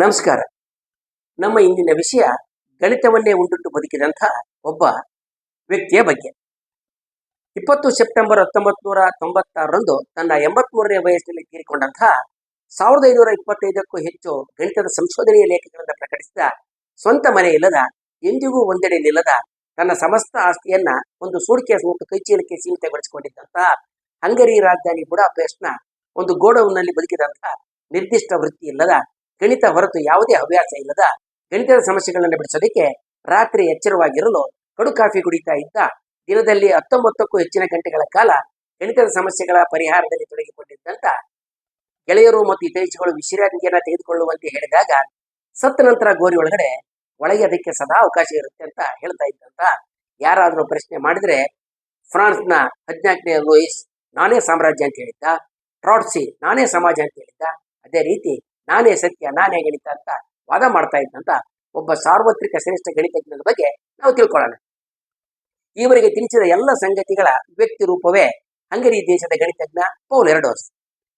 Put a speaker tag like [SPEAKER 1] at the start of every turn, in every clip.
[SPEAKER 1] ನಮಸ್ಕಾರ. ನಮ್ಮ ಇಂದಿನ ವಿಷಯ ಗಣಿತವನ್ನೇ ಉಂಟುಟ್ಟು ಬದುಕಿದಂಥ ಒಬ್ಬ ವ್ಯಕ್ತಿಯ ಬಗ್ಗೆ. ಇಪ್ಪತ್ತು ಸೆಪ್ಟೆಂಬರ್ ಹತ್ತೊಂಬತ್ತು ನೂರ ತೊಂಬತ್ತಾರರಂದು ತನ್ನ ಎಂಬತ್ಮೂರನೇ ವಯಸ್ಸಿನಲ್ಲಿ ತೀರಿಕೊಂಡಂತಹ ಸಾವಿರದ ಐನೂರ ಇಪ್ಪತ್ತೈದಕ್ಕೂ ಹೆಚ್ಚು ಗಣಿತದ ಸಂಶೋಧನೆಯ ಲೇಖಗಳನ್ನು ಪ್ರಕಟಿಸಿದ ಸ್ವಂತ ಮನೆ ಇಲ್ಲದ, ಎಂದಿಗೂ ಒಂದೆಡೆ ನಿಲ್ಲದ, ತನ್ನ ಸಮಸ್ತ ಆಸ್ತಿಯನ್ನ ಒಂದು ಸೂಟ್ಕೇಸ್ ಮತ್ತು ಕೈಚೀಲಕ್ಕೆ ಸೀಮಿತಗೊಳಿಸಿಕೊಂಡಿದ್ದಂತಹ ಹಂಗರಿ ರಾಜಧಾನಿ ಬುಡಾಪೆಸ್ಟ್ನ ಒಂದು ಗೋಡೌನ್ನಲ್ಲಿ ಬದುಕಿದಂತಹ ನಿರ್ದಿಷ್ಟ ವೃತ್ತಿ ಇಲ್ಲದ ಗಣಿತ ಹೊರತು ಯಾವುದೇ ಹವ್ಯಾಸ ಇಲ್ಲದ ಗಣಿತದ ಸಮಸ್ಯೆಗಳನ್ನು ಬಿಡಿಸೋದಕ್ಕೆ ರಾತ್ರಿ ಎಚ್ಚರವಾಗಿರಲು ಕಡು ಕಾಫಿ ಕುಡಿತಾ ಇದ್ದ ದಿನದಲ್ಲಿ ಹತ್ತೊಂಬತ್ತಕ್ಕೂ ಹೆಚ್ಚಿನ ಗಂಟೆಗಳ ಕಾಲ ಗಣಿತದ ಸಮಸ್ಯೆಗಳ ಪರಿಹಾರದಲ್ಲಿ ತೊಡಗಿಕೊಂಡಿದ್ದಂತ ಗೆಳೆಯರು ಮತ್ತು ಹಿತೈಷಿಗಳು ವಿಶ್ರಾಂತಿಯನ್ನ ತೆಗೆದುಕೊಳ್ಳುವಂತೆ ಹೇಳಿದಾಗ ಸತ್ತ ನಂತರ ಗೋರಿ ಒಳಗಡೆ ಒಳಗೆ ಅದಕ್ಕೆ ಸದಾ ಅವಕಾಶ ಇರುತ್ತೆ ಅಂತ ಹೇಳ್ತಾ ಇದ್ದಂತ ಯಾರಾದರೂ ಪ್ರಶ್ನೆ ಮಾಡಿದ್ರೆ ಫ್ರಾನ್ಸ್ನ ಹದಿನಾಲ್ಕನೇ ಲೂಯಿಸ್ ನಾನೇ ಸಾಮ್ರಾಜ್ಯ ಅಂತ ಹೇಳಿದ್ದ, ಟ್ರಾಟ್ಸಿ ನಾನೇ ಸಮಾಜ ಅಂತ ಹೇಳಿದ್ದ, ಅದೇ ರೀತಿ ನಾನೇ ಸತ್ಯ, ನಾನೇ ಗಣಿತ ಅಂತ ವಾದ ಮಾಡ್ತಾ ಇದ್ದಂತ ಒಬ್ಬ ಸಾರ್ವತ್ರಿಕ ಶ್ರೇಷ್ಠ ಗಣಿತಜ್ಞನ ಬಗ್ಗೆ ನಾವು ತಿಳ್ಕೊಳ್ಳೋಣ. ಈವರೆಗೆ ತಿಳಿಸಿದ ಎಲ್ಲ ಸಂಗತಿಗಳ ವ್ಯಕ್ತಿ ರೂಪವೇ ಹಂಗರಿ ದೇಶದ ಗಣಿತಜ್ಞ ಪೌಲ್ ಎರಡೋಸ್.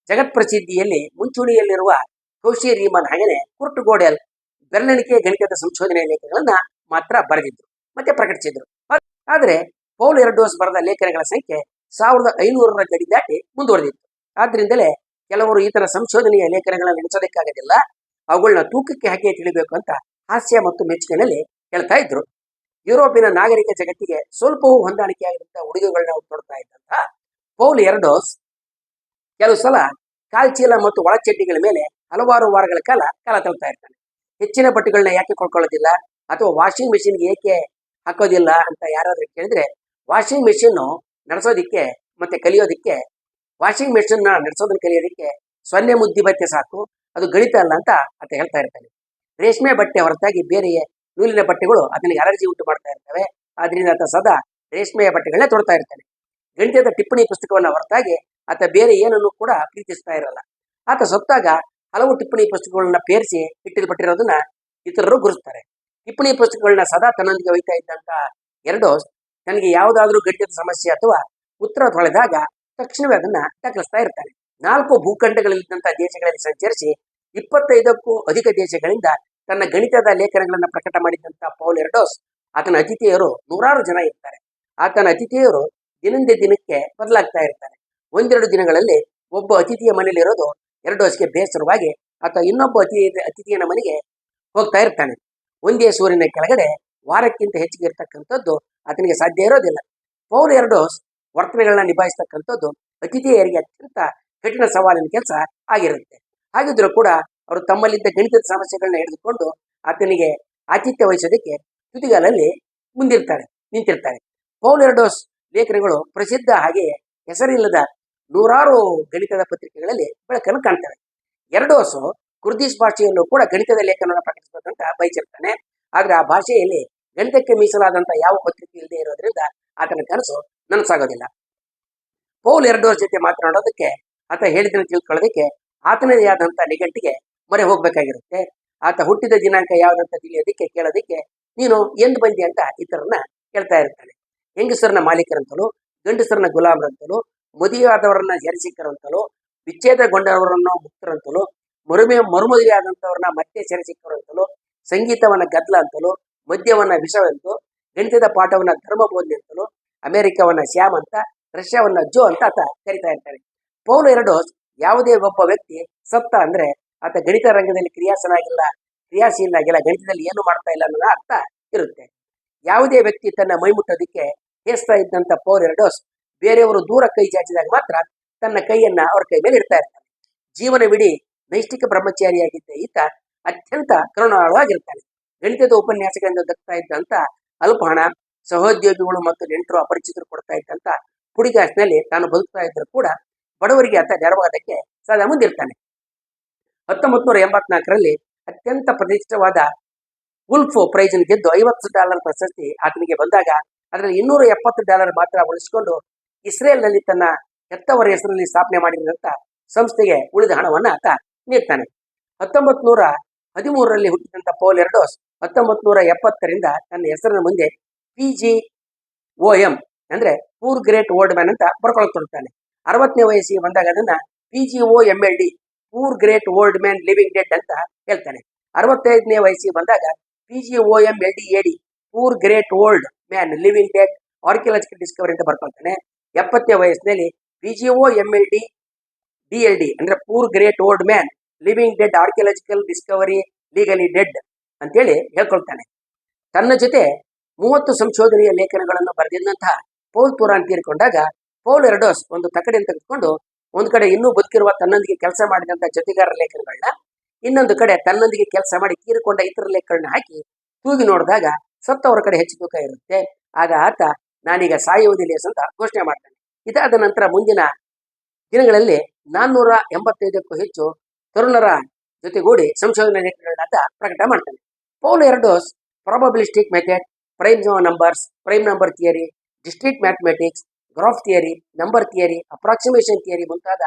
[SPEAKER 1] ಜಗತ್ಪ್ರಸಿದ್ಧಿಯಲ್ಲಿ ಮುಂಚೂಣಿಯಲ್ಲಿರುವ ಕೌಶಿ ರೀಮನ್ ಹಾಗೆಯೇ ಕುರ್ಟ್ ಗೋಡೆಲ್ ಬೆರಳಿಕೆ ಗಣಿತದ ಸಂಶೋಧನೆ ಲೇಖನಗಳನ್ನ ಮಾತ್ರ ಬರೆದಿದ್ರು, ಮತ್ತೆ ಪ್ರಕಟಿಸಿದ್ರು. ಆದರೆ ಪೌಲ್ ಎರಡೋಸ್ ಬರೆದ ಲೇಖನಗಳ ಸಂಖ್ಯೆ ಸಾವಿರದ ಐನೂರರ ಗಡಿ ದಾಟಿ ಮುಂದುವರೆದಿತ್ತು. ಆದ್ರಿಂದಲೇ ಕೆಲವರು ಈ ತರ ಸಂಶೋಧನೆಯ ಲೇಖನಗಳನ್ನು ನಡೆಸೋದಕ್ಕಾಗೋದಿಲ್ಲ. ಅವುಗಳನ್ನ ತೂಕಕ್ಕೆ ಹಾಕಿ ತಿಳಿಬೇಕು ಅಂತ ಹಾಸ್ಯ ಮತ್ತು ಮೆಚ್ಚುಗೆನಲ್ಲಿ ಹೇಳ್ತಾ ಇದ್ರು. ಯುರೋಪಿನ ನಾಗರಿಕ ಜಗತ್ತಿಗೆ ಸ್ವಲ್ಪವೂ ಹೊಂದಾಣಿಕೆಯಾಗಿರುವಂತಹ ಉಡುಗೆಗಳನ್ನ ತೊಡ್ತಾ ಇದ್ದಂತ ಪೌಲ್ ಎರಡೋಸ್ ಕೆಲವು ಸಲ ಕಾಲ್ಚೀಲ ಮತ್ತು ಒಳಚಡ್ಡಿಗಳ ಮೇಲೆ ಹಲವಾರು ವಾರಗಳ ಕಾಲ ಕಾಲ ತಳ್ತಾ ಇರ್ತಾನೆ. ಹೆಚ್ಚಿನ ಬಟ್ಟೆಗಳನ್ನ ಯಾಕೆ ಕೊಂಡ್ಕೊಳ್ಳೋದಿಲ್ಲ ಅಥವಾ ವಾಷಿಂಗ್ ಮೆಷಿನ್ಗೆ ಏಕೆ ಹಾಕೋದಿಲ್ಲ ಅಂತ ಯಾರಾದ್ರೂ ಕೇಳಿದ್ರೆ ವಾಷಿಂಗ್ ಮೆಷಿನ್ ನಡೆಸೋದಿಕ್ಕೆ ಮತ್ತೆ ಕಲಿಯೋದಿಕ್ಕೆ ವಾಷಿಂಗ್ ಮೆಷಿನ್ ನಡೆಸೋದನ್ನ ಕಲಿಯೋದಕ್ಕೆ ಸೊನ್ನೆ ಮುದ್ದಿ ಬಟ್ಟೆ ಸಾಕು, ಅದು ಗಣಿತ ಅಲ್ಲ ಅಂತ ಆತ ಹೇಳ್ತಾ ಇರ್ತಾನೆ. ರೇಷ್ಮೆ ಬಟ್ಟೆ ಹೊರತಾಗಿ ಬೇರೆ ನೂಲಿನ ಬಟ್ಟೆಗಳು ಆತನಿಗೆ ಅಲರ್ಜಿ ಉಂಟು ಮಾಡ್ತಾ ಇರ್ತವೆ. ಆದ್ರಿಂದ ಆತ ಸದಾ ರೇಷ್ಮೆಯ ಬಟ್ಟೆಗಳನ್ನೇ ತೊಡ್ತಾ ಇರ್ತಾನೆ. ಗಣಿತದ ಟಿಪ್ಪಣಿ ಪುಸ್ತಕವನ್ನ ಹೊರತಾಗಿ ಆತ ಬೇರೆ ಏನನ್ನು ಕೂಡ ಪ್ರೀತಿಸ್ತಾ ಇರಲ್ಲ. ಆತ ಸತ್ತಾಗ ಹಲವು ಟಿಪ್ಪಣಿ ಪುಸ್ತಕಗಳನ್ನ ಪೇರಿಸಿ ಇಟ್ಟಿಲ್ಪಟ್ಟಿರೋದನ್ನ ಇತರರು ಗುರುಸ್ತಾರೆ ಟಿಪ್ಪಣಿ ಪುಸ್ತಕಗಳನ್ನ ಸದಾ ತನ್ನೊಂದಿಗೆ ಒಯ್ತಾ ಇದ್ದಂತ ಎರಡು ತನಗೆ ಯಾವುದಾದ್ರೂ ಗಣಿತದ ಸಮಸ್ಯೆ ಅಥವಾ ಉತ್ತರ ತೊಳೆದಾಗ ತಕ್ಷಣವೇ ಅದನ್ನ ದಾಖಲಿಸ್ತಾ ಇರ್ತಾನೆ ನಾಲ್ಕು ಭೂಖಂಡಗಳಲ್ಲಿದ್ದಂಥ ದೇಶಗಳಲ್ಲಿ ಸಂಚರಿಸಿ ಇಪ್ಪತ್ತೈದಕ್ಕೂ ಅಧಿಕ ದೇಶಗಳಿಂದ ತನ್ನ ಗಣಿತದ ಲೇಖನಗಳನ್ನು ಪ್ರಕಟ ಮಾಡಿದಂತ ಪೌಲ್ ಎರಡೋಸ್ ಆತನ ಅತಿಥಿಯರು ನೂರಾರು ಜನ ಇರ್ತಾರೆ. ಆತನ ಅತಿಥಿಯರು ದಿನದಿಂದ ದಿನಕ್ಕೆ ಬದಲಾಗ್ತಾ ಇರ್ತಾರೆ. ಒಂದೆರಡು ದಿನಗಳಲ್ಲಿ ಒಬ್ಬ ಅತಿಥಿಯ ಮನೆಯಲ್ಲಿರೋದು ಎರಡೋಸ್ಗೆ ಬೇಸರವಾಗಿ ಆತ ಇನ್ನೊಬ್ಬ ಅತಿಥಿ, ಅತಿಥಿಯನ ಮನೆಗೆ ಹೋಗ್ತಾ ಇರ್ತಾನೆ. ಒಂದೇ ಸೂರ್ಯನ ಕೆಳಗಡೆ ವಾರಕ್ಕಿಂತ ಹೆಚ್ಚಿಗೆ ಇರ್ತಕ್ಕಂಥದ್ದು ಆತನಿಗೆ ಸಾಧ್ಯ ಇರೋದಿಲ್ಲ. ಪೌಲ್ ಎರಡೋಸ್ ವರ್ತನೆಗಳನ್ನ ನಿಭಾಯಿಸ್ತಕ್ಕಂಥದ್ದು ಅತಿಥಿಯರಿಗೆ ಅತ್ಯಂತ ಕಠಿಣ ಸವಾಲಿನ ಕೆಲಸ ಆಗಿರುತ್ತೆ. ಹಾಗಿದ್ರೂ ಕೂಡ ಅವರು ತಮ್ಮಲ್ಲಿದ್ದ ಗಣಿತದ ಸಮಸ್ಯೆಗಳನ್ನ ಹಿಡಿದುಕೊಂಡು ಆತನಿಗೆ ಆತಿಥ್ಯ ವಹಿಸೋದಕ್ಕೆ ತುದಿಗಾಲಲ್ಲಿ ಮುಂದಿರ್ತಾರೆ, ನಿಂತಿರ್ತಾರೆ. ಪೌಲ್ ಎರಡೋಸ್ ಲೇಖನಗಳು ಪ್ರಸಿದ್ಧ ಹಾಗೆ ಹೆಸರಿಲ್ಲದ ನೂರಾರು ಗಣಿತದ ಪತ್ರಿಕೆಗಳಲ್ಲಿ ಬೆಳಕನ್ನು ಕಾಣ್ತವೆ. ಎರಡೋಸು ಕುರ್ದಿಶ್ ಭಾಷೆಯನ್ನು ಕೂಡ ಗಣಿತದ ಲೇಖನವನ್ನು ಪ್ರಕಟಿಸಬೇಕಂತ ಬಯಸಿರ್ತಾನೆ. ಆದ್ರೆ ಆ ಭಾಷೆಯಲ್ಲಿ ಗಣಿತಕ್ಕೆ ಮೀಸಲಾದಂತಹ ಯಾವ ಪತ್ರಿಕೆ ಇಲ್ಲದೆ ಇರೋದ್ರಿಂದ ಆತನ ಕನಸು ನನಸಾಗೋದಿಲ್ಲ. ಪೌಲ್ ಎರಡೋಸ್ ಜೊತೆ ಮಾತನಾಡೋದಕ್ಕೆ ಆತ ಹೇಳಿದ್ದನ್ನು ತಿಳ್ಕೊಳ್ಳೋದಕ್ಕೆ ಆತನದೇ ಆದಂಥ ನಿಘಂಟಿಗೆ ಮೊರೆ ಹೋಗ್ಬೇಕಾಗಿರುತ್ತೆ. ಆತ ಹುಟ್ಟಿದ ದಿನಾಂಕ ಯಾವ್ದಂತ ತಿಳಿಯೋದಕ್ಕೆ, ಕೇಳೋದಕ್ಕೆ ನೀನು ಎಂದು ಬಂದಿ ಅಂತ ಇತರನ್ನ ಕೇಳ್ತಾ ಇರ್ತಾನೆ. ಹೆಂಗಸರನ್ನ ಮಾಲೀಕರಂತಲೂ, ಗಂಡಸರನ್ನ ಗುಲಾಮರಂತಲೂ, ಮದುವೆಯಾದವರನ್ನ ಸೆರೆಸಿಕ್ಕರಂತಲೂ ವಿಚ್ಛೇದಗೊಂಡವರನ್ನು ಮುಕ್ತರಂತಲೂ, ಮರುಮೆ ಮರುಮದುವೆ ಆದಂತವ್ರನ್ನ ಮತ್ತೆ ಸೆರೆಸಿಕ್ಕರಂತಲೂ ಸಂಗೀತವನ್ನ ಗದ್ಲ ಅಂತಲೂ, ಮದ್ಯವನ್ನ ವಿಷವೆಂತೂ ಗಣಿತದ ಪಾಠವನ್ನ ಧರ್ಮ ಬೋಧನೆ ಅಂತಲೂ ಅಮೆರಿಕವನ್ನ ಶ್ಯಾಮ್ ಅಂತ, ರಷ್ಯಾವನ್ನ ಜೋ ಅಂತ ಆತ ಕರಿತಾ ಇರ್ತಾನೆ ಪೌಲ್ ಎರಡೋಸ್ ಯಾವುದೇ ಒಬ್ಬ ವ್ಯಕ್ತಿ ಸತ್ತ ಅಂದ್ರೆ ಆತ ಗಣಿತ ರಂಗದಲ್ಲಿ ಕ್ರಿಯಾಸನಾಗಿಲ್ಲ ಕ್ರಿಯಾಶೀಲನಾಗಿಲ್ಲ, ಗಣಿತದಲ್ಲಿ ಏನು ಮಾಡ್ತಾ ಇಲ್ಲ ಅನ್ನೋದ ಅರ್ಥ ಇರುತ್ತೆ. ಯಾವುದೇ ವ್ಯಕ್ತಿ ತನ್ನ ಮೈ ಮುಟ್ಟೋದಿಕ್ಕೆ ಹೇಸ್ತಾ ಇದ್ದಂತ ಪೌಲ್ ಎರಡೋಸ್ ಬೇರೆಯವರು ದೂರ ಕೈ ಚಾಚಿದಾಗ ಮಾತ್ರ ತನ್ನ ಕೈಯನ್ನ ಅವರ ಕೈ ಮೇಲೆ ಇಡ್ತಾ ಇರ್ತಾನೆ. ಜೀವನವಿಡೀ ನೈಷ್ಠಿಕ ಬ್ರಹ್ಮಚಾರಿಯಾಗಿದ್ದ ಈತ ಅತ್ಯಂತ ಕರುಣಾಳವಾಗಿರ್ತಾನೆ. ಗಣಿತದ ಉಪನ್ಯಾಸಗಳಿಂದ ದಕ್ತಾ ಇದ್ದಂತ ಅಲ್ಪ ಹಣ ಸಹೋದ್ಯೋಗಿಗಳು ಮತ್ತು ನೆಂಟರು ಅಪರಿಚಿತರು ಕೊಡ್ತಾ ಇದ್ದಂತ ಪುಡಿಗಾಸಿನಲ್ಲಿ ತಾನು ಬದುಕ್ತಾ ಇದ್ದರೂ ಕೂಡ ಬಡವರಿಗೆ ಆತ ನೆರವಾದಕ್ಕೆ ಸದಾ ಮುಂದಿರ್ತಾನೆ. ಹತ್ತೊಂಬತ್ತು ನೂರ ಎಂಬತ್ನಾಲ್ಕರಲ್ಲಿ ಅತ್ಯಂತ ಪ್ರತಿಷ್ಠವಾದ ಉಲ್ಫ್ ಪ್ರೈಸ್ ಗೆದ್ದು ಐವತ್ತು ಡಾಲರ್ ಪ್ರಶಸ್ತಿ ಆತನಿಗೆ ಬಂದಾಗ ಅದರಲ್ಲಿ ಇನ್ನೂರ ಎಪ್ಪತ್ತು ಡಾಲರ್ ಮಾತ್ರ ಉಳಿಸಿಕೊಂಡು ಇಸ್ರೇಲ್ನಲ್ಲಿ ತನ್ನ ಹೆತ್ತವರ ಹೆಸರಲ್ಲಿ ಸ್ಥಾಪನೆ ಮಾಡಿದಂತ ಸಂಸ್ಥೆಗೆ ಉಳಿದ ಹಣವನ್ನ ಆತ ನೀಡ್ತಾನೆ. ಹತ್ತೊಂಬತ್ ನೂರ ಹದಿಮೂರರಲ್ಲಿ ಹುಟ್ಟಿದಂತ ಪೋಲ್ ಎರಡೋಸ್ ಹತ್ತೊಂಬತ್ ನೂರ ಎಪ್ಪತ್ತರಿಂದ ತನ್ನ ಹೆಸರಿನ ಮುಂದೆ ಪಿ ಜಿ ಓ ಎಂ ಅಂದ್ರೆ ಪೂರ್ ಗ್ರೇಟ್ ಓಲ್ಡ್ ಮ್ಯಾನ್ ಅಂತ ಬರ್ಕೊಳಕ್ ತೊಡ್ತಾನೆ ಅರವತ್ತನೇ ವಯಸ್ಸಿಗೆ ಬಂದಾಗ ಅದನ್ನ P G O M L D poor great old man living dead ಅಂತ ಹೇಳ್ತಾನೆ. ಅರವತ್ತೈದನೇ ವಯಸ್ಸಿಗೆ ಬಂದಾಗ P G O M L D A D poor great old man living dead archaeological discovery ಅಂತ ಬರ್ಕೊಳ್ತಾನೆ. ಎಪ್ಪತ್ತನೇ ವಯಸ್ಸಿನಲ್ಲಿ P G O M L D D L D ಅಂದ್ರೆ poor great old man living dead archaeological discovery legally dead ಅಂತೇಳಿ ಹೇಳ್ಕೊಳ್ತಾನೆ. ತನ್ನ ಜೊತೆ ಮೂವತ್ತು ಸಂಶೋಧನೆಯ ಲೇಖನಗಳನ್ನು ಬರೆದಿದ್ದಂತಹ ಪೌಲ್ ತುರಾನ್ ತೀರಿಕೊಂಡಾಗ, ಪೌಲ್ ಎರಡೋಸ್ ಒಂದು ತಕಡೆಯನ್ನು ತೆಗೆದುಕೊಂಡು ಒಂದು ಕಡೆ ಇನ್ನೂ ಬದುಕಿರುವ ತನ್ನೊಂದಿಗೆ ಕೆಲಸ ಮಾಡಿದಂತ ಜೊತೆಗಾರರ ಲೇಖನಗಳನ್ನ ಇನ್ನೊಂದು ಕಡೆ ತನ್ನೊಂದಿಗೆ ಕೆಲಸ ಮಾಡಿ ತೀರಿಕೊಂಡ ಇತರ ಲೇಖಗಳನ್ನ ಹಾಕಿ ತೂಗಿ ನೋಡಿದಾಗ ಸತ್ತವರ ಕಡೆ ಹೆಚ್ಚು ತೂಕ ಇರುತ್ತೆ. ಆಗ ಆತ, ನಾನೀಗ ಸಾಯುವುದಿಲ್ಲ ಅಂತ ಘೋಷಣೆ ಮಾಡ್ತಾನೆ. ಇದಾದ ನಂತರ ಮುಂದಿನ ದಿನಗಳಲ್ಲಿ ನಾನ್ನೂರ ಎಂಬತ್ತೈದಕ್ಕೂ ಹೆಚ್ಚು ತರುಣರ ಜೊತೆಗೂಡಿ ಸಂಶೋಧನಾ ಲೇಖನಗಳನ್ನ ಪ್ರಕಟ ಮಾಡ್ತಾನೆ. Paul Erdos probabilistic method prime numbers prime number theory discrete mathematics graph theory number theory approximation theory ಮುಂತಾದ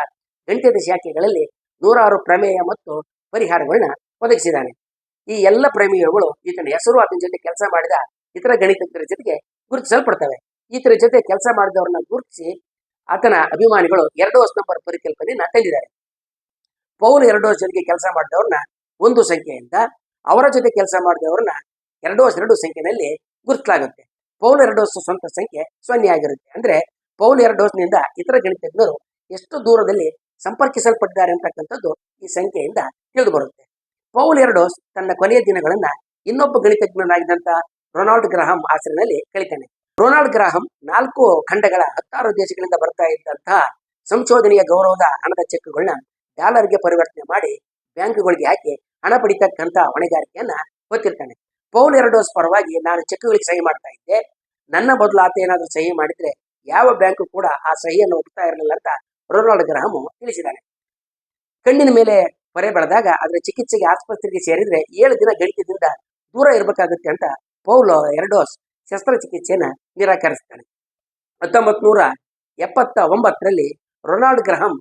[SPEAKER 1] ಗಣಿತದ ಶಾಖೆಗಳಲ್ಲಿ ನೂರಾರು ಪ್ರಮೇಯ ಮತ್ತು ಪರಿಹಾರಗಳನ್ನ ಒದಗಿಸಿದ್ದಾನೆ. ಈ ಎಲ್ಲ ಪ್ರಮೇಯಗಳು ಈತನ ಹೆಸರು ಆತನ ಜೊತೆ ಕೆಲಸ ಮಾಡಿದ ಇತರ ಗಣಿತಜ್ಞರ ಜೊತೆಗೆ ಗುರುತಿಸಲ್ಪಡ್ತವೆ. ಈತರ ಜೊತೆ ಕೆಲಸ ಮಾಡಿದವರನ್ನ ಗುರುತಿಸಿ ಆತನ ಅಭಿಮಾನಿಗಳು ಎರಡು ಹೊಸ ನಂಬರ್ ಪರಿಕಲ್ಪನೆಯನ್ನ ತಂದಿದ್ದಾರೆ. ಪೌಲ್ ಎರಡು ಜೊತೆಗೆ ಕೆಲಸ ಮಾಡಿದವ್ರನ್ನ ಒಂದು ಸಂಖ್ಯೆಯಿಂದ ಅವರ ಜೊತೆ ಕೆಲಸ ಮಾಡಿದವ್ರನ್ನ ಎರಡು ವರ್ಷ ಎರಡು ಸಂಖ್ಯೆಯಲ್ಲಿ ಗುರುತಿಸಲಾಗುತ್ತೆ ಪೌಲ್ ಎರಡೋಸ್ ಸ್ವಂತ ಸಂಖ್ಯೆ ಸೊನ್ನೆ ಆಗಿರುತ್ತೆ. ಅಂದ್ರೆ ಪೌಲ್ ಎರಡೋಸ್ನಿಂದ ಇತರ ಗಣಿತಜ್ಞರು ಎಷ್ಟು ದೂರದಲ್ಲಿ ಸಂಪರ್ಕಿಸಲ್ಪಟ್ಟಿದ್ದಾರೆ ಅಂತಕ್ಕಂಥದ್ದು ಈ ಸಂಖ್ಯೆಯಿಂದ ತಿಳಿದು ಬರುತ್ತೆ ಪೌಲ್ ಎರಡೋಸ್ ತನ್ನ ಕೊನೆಯ ದಿನಗಳನ್ನ ಇನ್ನೊಬ್ಬ ಗಣಿತಜ್ಞನಾಗಿದ್ದಂತ ರೊನಾಲ್ಡ್ ಗ್ರಹಂ ಆಸರಿನಲ್ಲಿ ಕಳಿತಾನೆ ರೊನಾಲ್ಡ್ ಗ್ರಹಂ ನಾಲ್ಕು ಖಂಡಗಳ ಹತ್ತಾರು ದೇಶಗಳಿಂದ ಬರ್ತಾ ಇದ್ದಂತಹ ಸಂಶೋಧನೆಯ ಗೌರವದ ಹಣದ ಚೆಕ್ಗಳನ್ನ ಡಾಲರ್ಗೆ ಪರಿವರ್ತನೆ ಮಾಡಿ ಬ್ಯಾಂಕ್ಗಳಿಗೆ ಹಾಕಿ ಹಣ ಪಡಿತಕ್ಕಂತ ಹೊಣೆಗಾರಿಕೆಯನ್ನ ಹೊತ್ತಿರ್ತಾನೆ. ಪೌಲ್ ಎರಡೋಸ್ ಪರವಾಗಿ ನಾನು ಚೆಕ್ಗಳಿಗೆ ಸಹಿ ಮಾಡ್ತಾ ಇದ್ದೆ. ನನ್ನ ಬದಲು ಆತ ಏನಾದರೂ ಸಹಿ ಮಾಡಿದ್ರೆ ಯಾವ ಬ್ಯಾಂಕು ಕೂಡ ಆ ಸಹಿಯನ್ನು ಒಪ್ತಾ ಇರಲಿಲ್ಲ ಅಂತ ರೊನಾಲ್ಡ್ ಗ್ರಹಮು ತಿಳಿಸಿದ್ದಾನೆ. ಕಣ್ಣಿನ ಮೇಲೆ ಹೊರೆ ಬೆಳೆದಾಗ ಅದರ ಚಿಕಿತ್ಸೆಗೆ ಆಸ್ಪತ್ರೆಗೆ ಸೇರಿದ್ರೆ ಏಳು ದಿನ ಗಣಿತದಿಂದ ದೂರ ಇರಬೇಕಾಗುತ್ತೆ ಅಂತ ಪೌಲ್ ಎರಡೋಸ್ ಶಸ್ತ್ರಚಿಕಿತ್ಸೆಯನ್ನು ನಿರಾಕರಿಸ್ತಾನೆ ಹತ್ತೊಂಬತ್ ನೂರ ಎಪ್ಪತ್ತ ಒಂಬತ್ತರಲ್ಲಿ ರೊನಾಲ್ಡ್ ಗ್ರಹಂ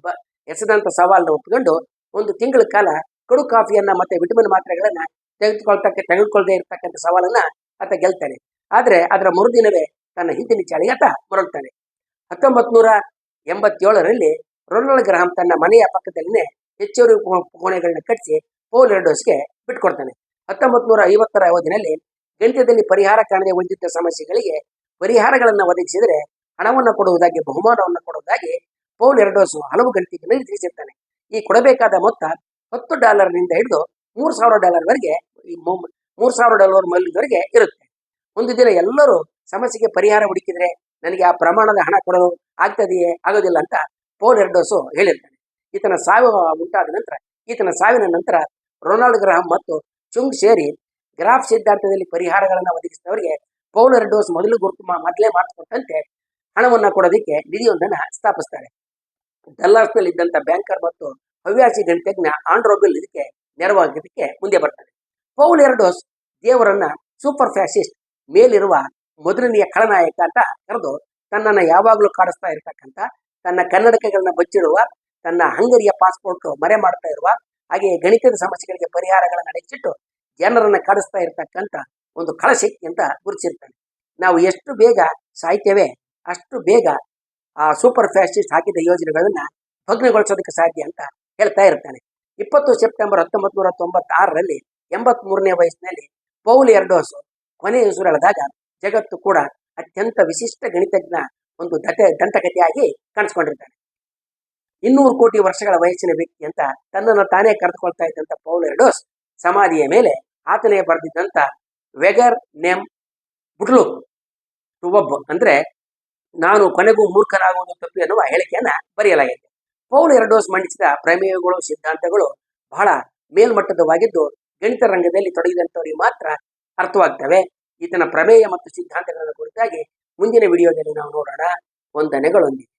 [SPEAKER 1] ಎಸೆದಂತ ಸವಾಲನ್ನ ಒಪ್ಪಿಕೊಂಡು ಒಂದು ತಿಂಗಳ ಕಾಲ ಕಡು ಕಾಫಿಯನ್ನ ಮತ್ತೆ ವಿಟಮಿನ್ ಮಾತ್ರೆಗಳನ್ನ ತೆಗೆದುಕೊಳ್ತಕ್ಕ ತೆಗೆದುಕೊಳ್ಳದೆ ಇರತಕ್ಕಂಥ ಸವಾಲನ್ನ ಆತ ಗೆಲ್ತಾನೆ. ಆದರೆ ಅದರ ಮರುದಿನವೇ ತನ್ನ ಹಿಂದಿನ ಚಾಳಿಗೆ ಆತ ಮರಳ್ತಾನೆ. ಹತ್ತೊಂಬತ್ ನೂರ ಎಂಬತ್ತೇಳರಲ್ಲಿ ರೊನಾಲ್ಡ್ ಗ್ರಹಂ ತನ್ನ ಮನೆಯ ಪಕ್ಕದಲ್ಲಿನೇ ಹೆಚ್ಚುವರಿ ಕೋಣೆಗಳನ್ನು ಕಟ್ಟಿಸಿ ಪೌಲ್ ರೆಡೋಸ್ಗೆ ಬಿಟ್ಕೊಡ್ತಾನೆ. ಹತ್ತೊಂಬತ್ ನೂರ ಐವತ್ತರ ಅವಧಿನಲ್ಲಿ ಗಣಿತದಲ್ಲಿ ಪರಿಹಾರ ಕಾಣದೆ ಉಳಿದಿದ್ದ ಸಮಸ್ಯೆಗಳಿಗೆ ಪರಿಹಾರಗಳನ್ನು ಒದಗಿಸಿದರೆ ಹಣವನ್ನು ಕೊಡುವುದಾಗಿ, ಬಹುಮಾನವನ್ನು ಕೊಡುವುದಾಗಿ ಪೌಲ್ ಎರಡೋಸು ಹಲವು ಗಣಿತಜ್ಞರಿಗೆ ತಿಳಿಸಿರ್ತಾನೆ. ಈ ಕೊಡಬೇಕಾದ ಮೊತ್ತ ಹತ್ತು ಡಾಲರ್ನಿಂದ ಹಿಡಿದು ಮೂರು ಸಾವಿರ ಡಾಲರ್ವರೆಗೆ ಮೂರು ಸಾವಿರ ಡಾಲರ್ ಮೌಲ್ಯದವರೆಗೆ ಇರುತ್ತೆ. ಒಂದು ದಿನ ಎಲ್ಲರೂ ಸಮಸ್ಯೆಗೆ ಪರಿಹಾರ ಹುಡುಕಿದ್ರೆ ನನಗೆ ಆ ಪ್ರಮಾಣದ ಹಣ ಕೊಡಲು ಆಗ್ತದೆಯೇ, ಆಗೋದಿಲ್ಲ ಅಂತ ಪೋಲ್ ಎರಡೋಸು ಹೇಳಿರ್ತಾನೆ. ಈತನ ಸಾವು ಉಂಟಾದ ನಂತರ, ಈತನ ಸಾವಿನ ನಂತರ ರೊನಾಲ್ಡ್ ಗ್ರಹಂ ಮತ್ತು ಚುಂಗ್ ಸೇರಿ ಗ್ರಾಫ್ ಸಿದ್ಧಾಂತದಲ್ಲಿ ಪರಿಹಾರಗಳನ್ನು ಒದಗಿಸಿದವರಿಗೆ ಪೌಲ್ ಎರಡೋಸ್ ಮೊದಲು ಗುರುತು ಮೊದಲೇ ಮಾಡಿಕೊಟ್ಟಂತೆ ಹಣವನ್ನು ಕೊಡೋದಕ್ಕೆ ನಿಧಿಯೊಂದನ್ನು ಸ್ಥಾಪಿಸ್ತಾರೆ. ಡಲ್ಲಾಸ್ನಲ್ಲಿ ಇದ್ದಂತ ಬ್ಯಾಂಕರ್ ಮತ್ತು ಹವ್ಯಾಸಿ ಗಣಿತಜ್ಞ ಆಂಡ್ರೋಬಿಲ್ ಇದಕ್ಕೆ ನೆರವಾಗಿದ್ದಕ್ಕೆ ಮುಂದೆ ಬರ್ತಾನೆ. ಪೌಲ್ ಎರಡೋಸ್ ದೇವರನ್ನ ಸೂಪರ್ ಫ್ಯಾಸಿಸ್ಟ್ ಮೇಲಿರುವ ಮೊದಲನೆಯ ಖಳನಾಯಕ ಅಂತ ಕರೆದು ತನ್ನನ್ನ ಯಾವಾಗಲೂ ಕಾಡಿಸ್ತಾ ಇರತಕ್ಕಂತ ತನ್ನ ಕನ್ನಡಕಗಳನ್ನ ಬಚ್ಚಿಡುವ, ತನ್ನ ಹಂಗರಿಯ ಪಾಸ್ಪೋರ್ಟ್ ಮರೆ ಮಾಡ್ತಾ ಇರುವ, ಹಾಗೆ ಗಣಿತದ ಸಮಸ್ಯೆಗಳಿಗೆ ಪರಿಹಾರಗಳನ್ನ ನಡೆಸಿಟ್ಟು ಜನರನ್ನ ಕಾಡಿಸ್ತಾ ಇರತಕ್ಕಂತ ಒಂದು ಕಳಶಕ್ತಿ ಅಂತ ಗುರುತಿಸಿರ್ತಾನೆ. ನಾವು ಎಷ್ಟು ಬೇಗ ಸಾಯ್ತೇವೆ, ಅಷ್ಟು ಬೇಗ ಆ ಸೂಪರ್ ಫ್ಯಾಸಿಸ್ಟ್ ಹಾಕಿದ ಯೋಜನೆಗಳನ್ನ ಭಗ್ನಗೊಳಿಸೋದಕ್ಕೆ ಸಾಧ್ಯ ಅಂತ ಹೇಳ್ತಾ ಇರ್ತಾನೆ. ಇಪ್ಪತ್ತು ಸೆಪ್ಟೆಂಬರ್ ಹತ್ತೊಂಬತ್ತು ನೂರ ತೊಂಬತ್ತಾರರಲ್ಲಿ ಎಂಬತ್ ಮೂರನೇ ವಯಸ್ಸಿನಲ್ಲಿ ಪೌಲ್ ಎರ್ಡೋಸ್ ಕೊನೆಯ ಉಸಿರೆಳೆದಾಗ ಜಗತ್ತು ಕೂಡ ಅತ್ಯಂತ ವಿಶಿಷ್ಟ ಗಣಿತಜ್ಞ ಒಂದು ದತೆ ದಂತಕಥೆಯಾಗಿ ಕಾಣಿಸ್ಕೊಂಡಿರ್ತಾನೆ. ಇನ್ನೂರು ಕೋಟಿ ವರ್ಷಗಳ ವಯಸ್ಸಿನ ವ್ಯಕ್ತಿ ಅಂತ ತನ್ನನ್ನು ತಾನೇ ಕರೆದುಕೊಳ್ತಾ ಇದ್ದಂತ ಪೌಲ್ ಎರ್ಡೋಸ್ ಸಮಾಧಿಯ ಮೇಲೆ ಆತನೇ ಬರೆದಿದ್ದಂಥ ವೆಗರ್ ನೆಮ್ ಬುಟ್ಲು ಟುಬಬ್ ಅಂದ್ರೆ ನಾನು ಕೊನೆಗೂ ಮೂರ್ಖನಾಗುವುದು ತಪ್ಪು ಎನ್ನುವ ಹೇಳಿಕೆಯನ್ನ ಬರೆಯಲಾಗಿದೆ. ಪೌಲ್ ಎರಡೋಸ್ ಮಂಡಿಸಿದ ಪ್ರಮೇಯಗಳು, ಸಿದ್ಧಾಂತಗಳು ಬಹಳ ಮೇಲ್ಮಟ್ಟದವಾಗಿದ್ದು ಗಣಿತ ರಂಗದಲ್ಲಿ ತೊಡಗಿದಂಥವರಿಗೆ ಮಾತ್ರ ಅರ್ಥವಾಗ್ತವೆ. ಈತನ ಪ್ರಮೇಯ ಮತ್ತು ಸಿದ್ಧಾಂತಗಳನ್ನು ಕುರಿತಾಗಿ ಮುಂದಿನ ವಿಡಿಯೋದಲ್ಲಿ ನಾವು ನೋಡೋಣ. ವಂದನೆಗಳೊಂದಿಗೆ.